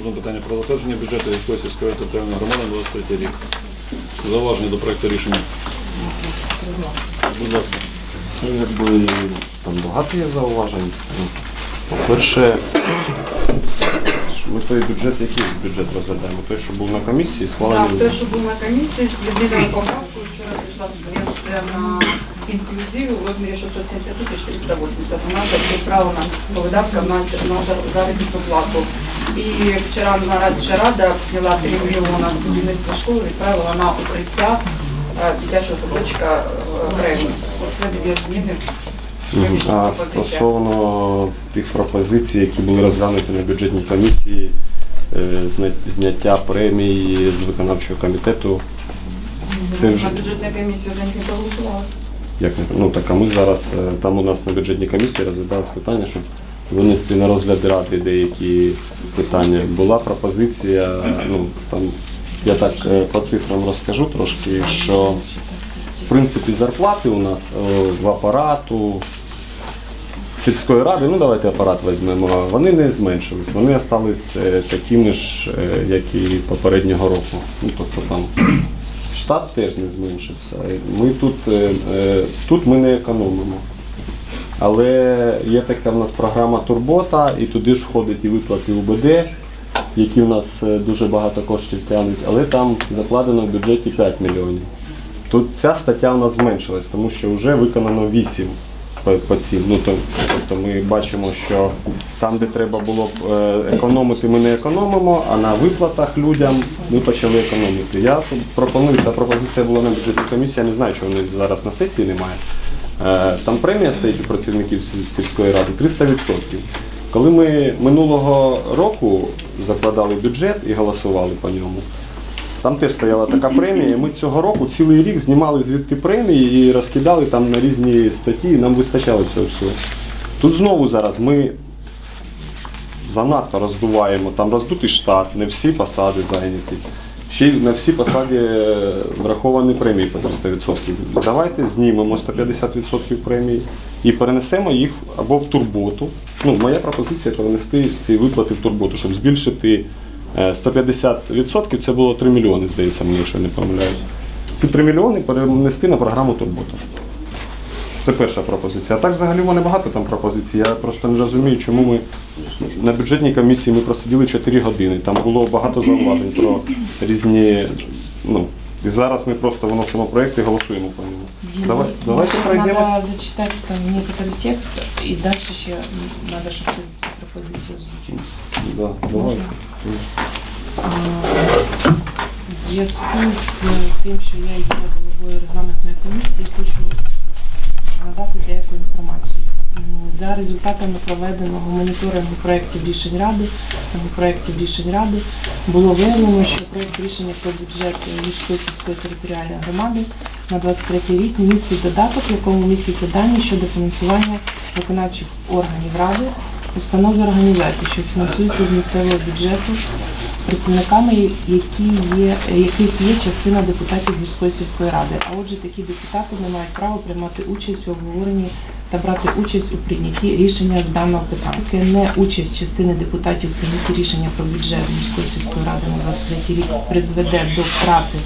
Наступне питання про затвердження бюджету Гірської сільської територіальної громади на 23 рік. Зауваження до проекту рішення. Будь ласка. Ну, якби там багато є зауважень. По-перше, ми той бюджет, який бюджет розглядаємо? Той, що був на комісії, Так, схвалений. те, що був на комісії з єдиною поправкою, вчора прийшла субвенція на інклюзію у розмірі 670 тисяч 380. Вона відправлена по видаткам на, на заробітну плату. І вчора нарадча рада зняла 3 мільйони з будівництва школи, відправила на укриття е, дитячого садочка е, окремо. Оце дві зміни. А стосовно тих пропозицій, які були розглянуті на бюджетній комісії, е, зняття премії з виконавчого комітету, це вже На бюджетній комісії за них не проголосували. як не ну так а ми зараз там у нас на бюджетній комісії розглядалось питання, щоб винести на розгляд ради деякі питання. Була пропозиція, ну там я так е, по цифрам розкажу трошки, що в принципі зарплати у нас в апарату сільської ради, ну давайте апарат візьмемо, вони не зменшились, вони остались е, такими ж, е, як і попереднього року. Ну тобто там штат теж не зменшився. Ми тут, тут ми не економимо. Але є така в нас програма Турбота, і туди ж входить і виплати УБД, які в нас е, дуже багато коштів тягнуть, але там закладено в бюджеті 5 мільйонів. Тут ця стаття у нас зменшилась, тому що вже виконано 8 по, цим. Ну, тобто ми бачимо, що там, де треба було б е, економити, ми не економимо, а на виплатах людям ми почали економити. Я пропоную, ця пропозиція була на бюджетній комісії, я не знаю, чого вони зараз на сесії немає. Е, Там премія стоїть у працівників сільської ради 300%. Коли ми минулого року закладали бюджет і голосували по ньому, там теж стояла така премія. Ми цього року цілий рік знімали звідти премії і розкидали там на різні статті, і нам вистачало цього всього. Тут знову зараз ми занадто роздуваємо, там роздутий штат, не всі посади зайняті. Ще й на всі посади е, враховані премії по 300%. Давайте знімемо 150% премії і перенесемо їх або в турботу. Ну, моя пропозиція перенести ці виплати в турботу, щоб збільшити е, 150%, це було 3 мільйони, здається, мені, якщо не помиляюсь. Ці 3 мільйони перенести на програму турбота. Це перша пропозиція. А так взагалі в мене багато там пропозицій. Я просто не розумію, чому ми на бюджетній комісії ми просиділи 4 години. Там було багато зауважень про різні. Ну, і зараз ми просто виносимо проєкт і голосуємо по ньому. Дима, Давай, ну, давайте сейчас пройдемо. надо зачитать там некоторый текст, и дальше еще надо, чтобы ты ці пропозиції озвучив. Да, давай. А, В зв'язку з тим, що я є головою регламентної комісії, хочу надати деяку інформацію. За результатами проведеного моніторингу проєктів рішень Ради, проєктів рішень Ради було виявлено, що проєкт рішення про бюджет міської територіальної громади на 23 рік містить додаток, в якому містяться дані щодо фінансування виконавчих органів ради, установ і організацій, що фінансуються з місцевого бюджету працівниками, які є, яких є частина депутатів міської сільської ради. А отже, такі депутати не мають права приймати участь у обговоренні та брати участь у прийнятті рішення з даного питання. Не участь частини депутатів у прийнятті рішення про бюджет міської сільської ради на 23 рік призведе до втрати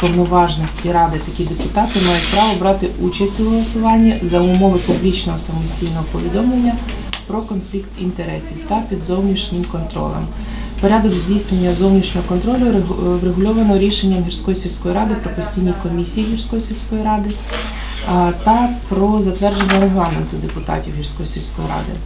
повноважності ради. Такі депутати мають право брати участь у голосуванні за умови публічного самостійного повідомлення про конфлікт інтересів та під зовнішнім контролем. Порядок здійснення зовнішнього контролю регу- врегульовано рішенням гірської сільської ради про постійні комісії гірської сільської ради та про затвердження регламенту депутатів гірської сільської ради.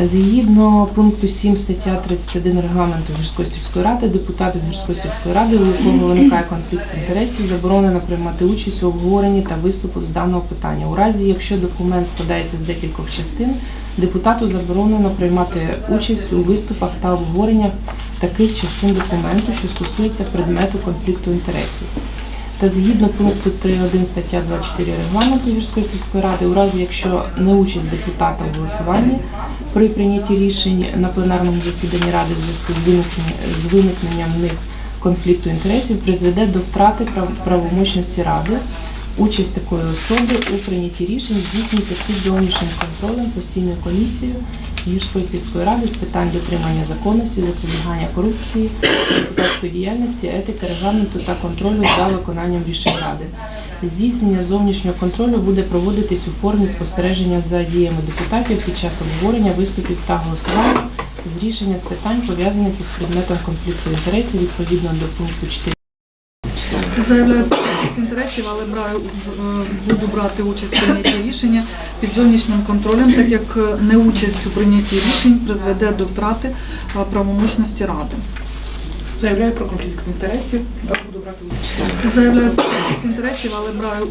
Згідно пункту 7 стаття 31 регламенту гірської сільської ради, депутату гірської сільської ради, у якого виникає конфлікт інтересів, заборонено приймати участь у обговоренні та виступу з даного питання. У разі, якщо документ складається з декількох частин, депутату заборонено приймати участь у виступах та обговореннях таких частин документу, що стосуються предмету конфлікту інтересів. Та згідно пункту 3.1 стаття 24 регламенту гірської сільської ради, у разі якщо не участь депутата в голосуванні при прийнятті рішень на пленарному засіданні ради в зв'язку з виникненням, в них конфлікту інтересів призведе до втрати прав- правомочності ради Участь такої особи у прийнятті рішень здійснюється під зовнішнім контролем постійною комісією Гірської сільської ради з питань дотримання законності, запобігання корупції, депутатської діяльності, етики, регламенту та контролю за виконанням рішень ради. Здійснення зовнішнього контролю буде проводитись у формі спостереження за діями депутатів під час обговорення, виступів та голосування з рішення з питань, пов'язаних із предметом конфлікту інтересів відповідно до пункту 4 Заявляю про інтересів, але браю, е, буду брати участь у прийнятті рішення під зовнішнім контролем, так як е, неучасть у прийнятті рішень призведе до втрати е, правомочності ради. Заявляю про конфлікт інтересів. Буду брати участь. Заявляю про конфлікт інтересів, але браю,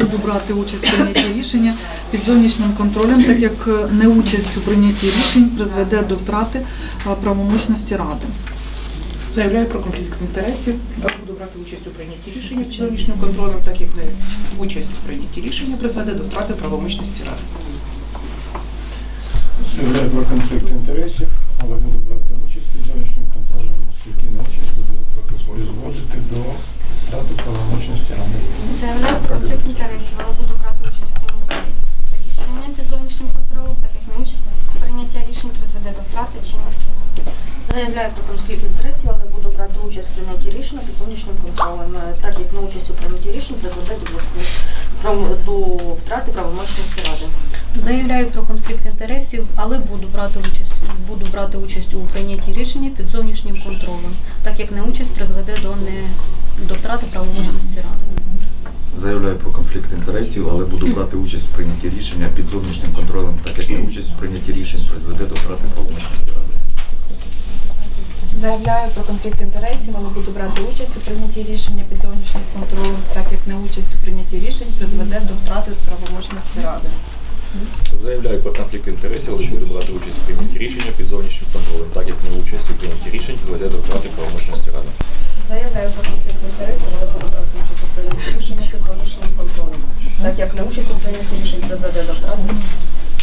буду брати участь у прийнятті рішення під зовнішнім контролем, так як неучасть у прийнятті рішень призведе до втрати правомочності ради. Заявляю про конфлікт інтересів. Брати участь у прийнятті рішення під зовнішнім контролем, так як не участь у прийнятті рішення призведе до втрати правомочності ради. Заявляю про конфлікт інтересів, але буду брати участь під зовнішнім контролем, оскільки не участь буду призводити до втрати правомочності ради. Заявляю про конфлікт інтересів, але буду брати участь у прийнятті рішення під зовнішнім контролем, так як не участь у прийняття рішень призведе до втрати чинності. Заявляю про конфлікт інтересів, але буду брати участь в прийнятті рішення під зовнішнім контролем, е, так як на участь у прийнятті рішень призведе до, до втрати правомочності ради. Заявляю про конфлікт інтересів, але буду брати участь буду брати участь у прийнятті рішення під зовнішнім контролем, так як не участь призведе до не до втрати правомочності ради. Заявляю про конфлікт інтересів, але буду брати участь у прийнятті рішення під зовнішнім контролем, так як не участь у прийнятті рішень призведе до втрати правомочності ради. Заявляю про конфлікт інтересів, але буду брати участь у прийнятті рішення під зовнішнім контролем, так як не участь у прийнятті рішень призведе до втрати правомочності ради. Заявляю про конфлікт інтересів, але буду брати участь у прийнятті рішення під зовнішнім контролем, так як не участь у прийнятті рішень приведе до втрати правомочності ради. Заявляю про конфлікт інтересів, але буду брати участь у прийнятті рішення під зовнішнім контролем, так як не участь у прийнятті рішень призведе до втрати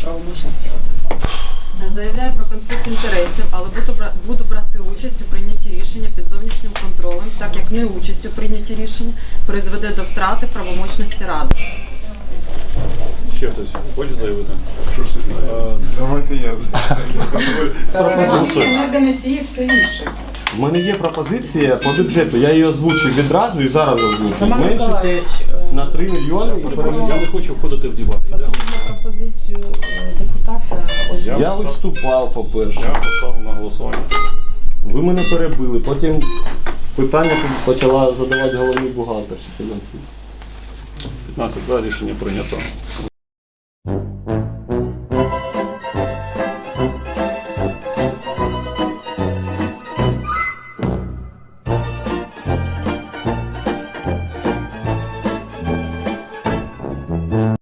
правомочності ради. Заявляю про конфлікт інтересів, але буду, буду брати участь у прийнятті рішення під зовнішнім контролем, так як не участь у прийнятті рішення призведе до втрати правомочності ради. Ще хтось хоче заявити? Е, Давайте я. Енергоносії, все інше. У мене є пропозиція по бюджету, я її озвучив відразу і зараз озвучу. Роман Зменшити Миколаївич, е, на 3 мільйони Я не хочу входити в дебати. Пропозицію е, депутата Я, Я виступав, по-перше. Я поставив на голосування. Ви мене перебили, потім питання почала задавати головний бухгалтер чи фінансист. 15 за рішення прийнято.